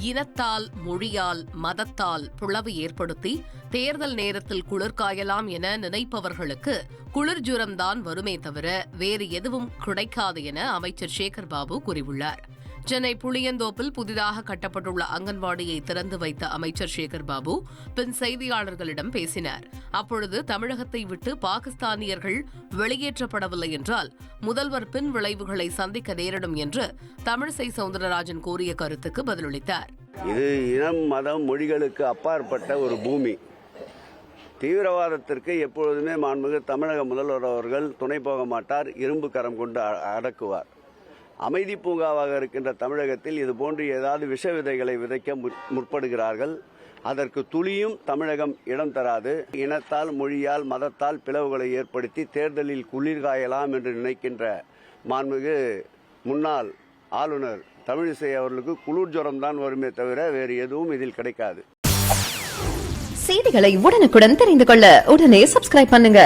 இனத்தால் மொழியால் மதத்தால் பிளவு ஏற்படுத்தி தேர்தல் நேரத்தில் குளிர்காயலாம் என நினைப்பவர்களுக்கு குளிர் ஜுரம்தான் வருமே தவிர வேறு எதுவும் கிடைக்காது என அமைச்சர் சேகர் பாபு கூறியுள்ளார். சென்னை புளியந்தோப்பில் புதிதாக கட்டப்பட்டுள்ள அங்கன்வாடியை திறந்து வைத்த அமைச்சர் சேகர் பாபு பின் செய்தியாளர்களிடம் பேசினார். அப்பொழுது தமிழகத்தை விட்டு பாகிஸ்தானியர்கள் வெளியேற்றப்படவில்லை என்றால் முதல்வர் பின் விளைவுகளை சந்திக்க நேரிடும் என்று தமிழிசை சவுந்தரராஜன் கூறிய கருத்துக்கு பதிலளித்தார். இது இனம் மதம் மொழிகளுக்கு அப்பாற்பட்ட ஒரு பூமி. தீவிரவாதத்திற்கு எப்பொழுதுமே மாண்புமிகு தமிழக முதல்வர் அவர்கள் துணை போக மாட்டார் இரும்பு கரம் கொண்டு அ- அடக்குவார். அமைதி பூங்காவாக இருக்கின்ற தமிழகத்தில் இது போன்று ஏதாவது விஷ விதைகளை விதைக்க முற்படுகிறார்கள். அதற்கு துளியும் தமிழகம் இடம் தராது. இனத்தால் மொழியால் மதத்தால் பிளவுகளை ஏற்படுத்தி தேர்தலில் குளிர்காயலாம் என்று நினைக்கின்ற மாண்புமிகு முன்னாள் ஆளுநர் தமிழிசை அவர்களுக்கு குளிர் ஜுரம் தான் வருமே தவிர வேறு எதுவும் இதில் கிடைக்காது. செய்திகளை உடனுக்குடன் தெரிந்து கொள்ள உடனே சப்ஸ்கிரைப் பண்ணுங்க.